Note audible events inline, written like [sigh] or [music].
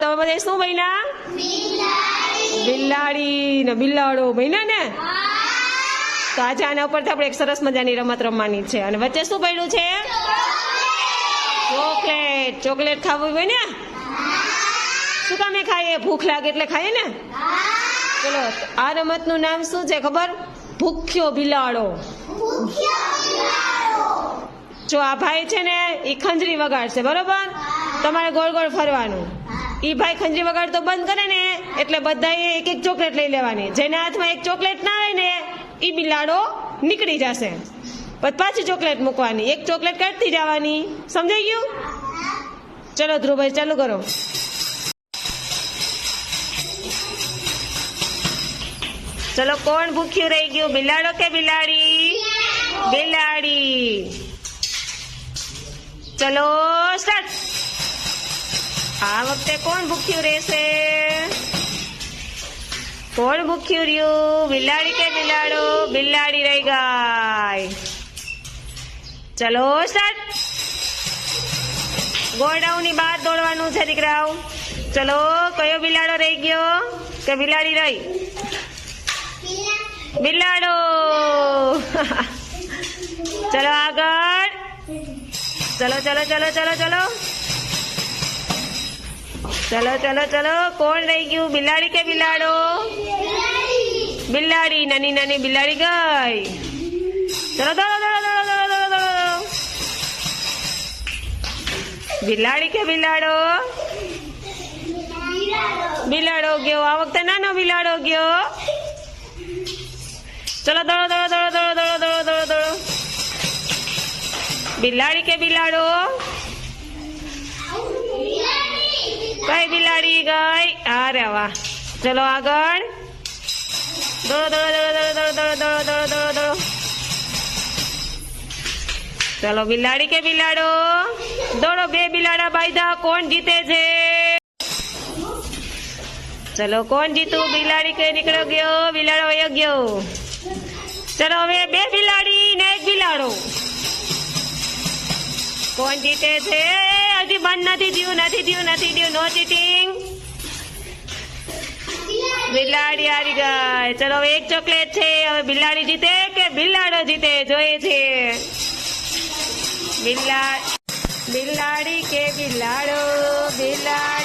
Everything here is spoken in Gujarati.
તમે બધા શું બન્યા બિલાડી. ને બિલાડો બન્યા ને? તો આજે આના ઉપરથી આપણે એક સરસ મજાની રમત રમવાની છે. અને વચ્ચે શું પડ્યું છે? ચોકલેટ. ચોકલેટ ખાવું હોય ને? શું કામે ખાઈએ? ભૂખ લાગે એટલે ખાઈએ ને? ચલો, આ રમતનું નામ શું છે ખબર? ભૂખ્યો બિલાડો. જો આ ભાઈ છે ને એ ખંજરી વગાડશે, બરોબર? તમારે ગોળ ગોળ ફરવાનું. ઈ ભાઈ ખંજરી વગાડતો બંધ કરે ને, એટલે બધાએ એક એક ચોકલેટ લઈ લેવાની. જેના હાથમાં એક ચોકલેટ ના આવે ને, ઈ બિલાડો નીકળી જશે. પછી ચોકલેટ મૂકવાની. એક ચોકલેટ કાઢતી જવાની. સમજાઈ ગયું? ચલો ધ્રુવભાઈ, ચાલુ કરો. ચલો, કોણ ભૂખ્યું રહી ગયું? બિલાડો કે બિલાડી? બિલાડી. ચલો સ્ટાર્ટ આ વખતે કોણ ભૂખ્યું રહેશે? કોણ ભૂખ્યું રહ્યું? બિલાડી કે બિલાડો? બિલાડી રહી ગઈ ચલો સ્ટાર્ટ. ગોડાઉનની બહાર દોડવાનું છે દીકરાઓ. ચલો, કયો બિલાડો રહી ગયો કે બિલાડી રહી? બિલાડો. [laughs] ચલો આગળ. ચલો ચલો ચલો ચલો ચલો. ચલો ચલો ચલો કોણ રહી ગયું બિલાડી કે બિલાડો બિલાડી નાની નાની બિલાડી ગઈ ચલો દોડો દોડો દોડો દોડો દોડો દોડો બિલાડી કે બિલાડો બિલાડો ગયો આ વખતે નાનો બિલાડો ગયો ચલો દોડો દોડો દોડો દોડો દોડો દોડો દોડો બિલાડી કે બિલાડો કઈ બિલાડી ગઈ અરે વાહ ચલો આગળ દોડો દોડો દોડો દોડો દોડો દોડો દોડો દોડો ચલો બિલાડી કે બિલાડો દોડો બે બિલાડા બાયધા કોણ જીતે છે ચલો કોણ જીતું બિલાડી કે નીકળ્યો ગયો બિલાડો વયો ગયો ચલો હવે બે બિલાડી ને એક બિલાડો કોણ જીતે છે હજી બંધ નથી થયું નથી થયું નથી થયું નો ચીટિંગ બિલાડી હારી ગઈ ચલો એક ચોકલેટ છે. હવે બિલાડી જીતે કે બિલાડો જીતે? જોઈએ છે. બિલા બિલાડી કે બિલાડો? બિલાડી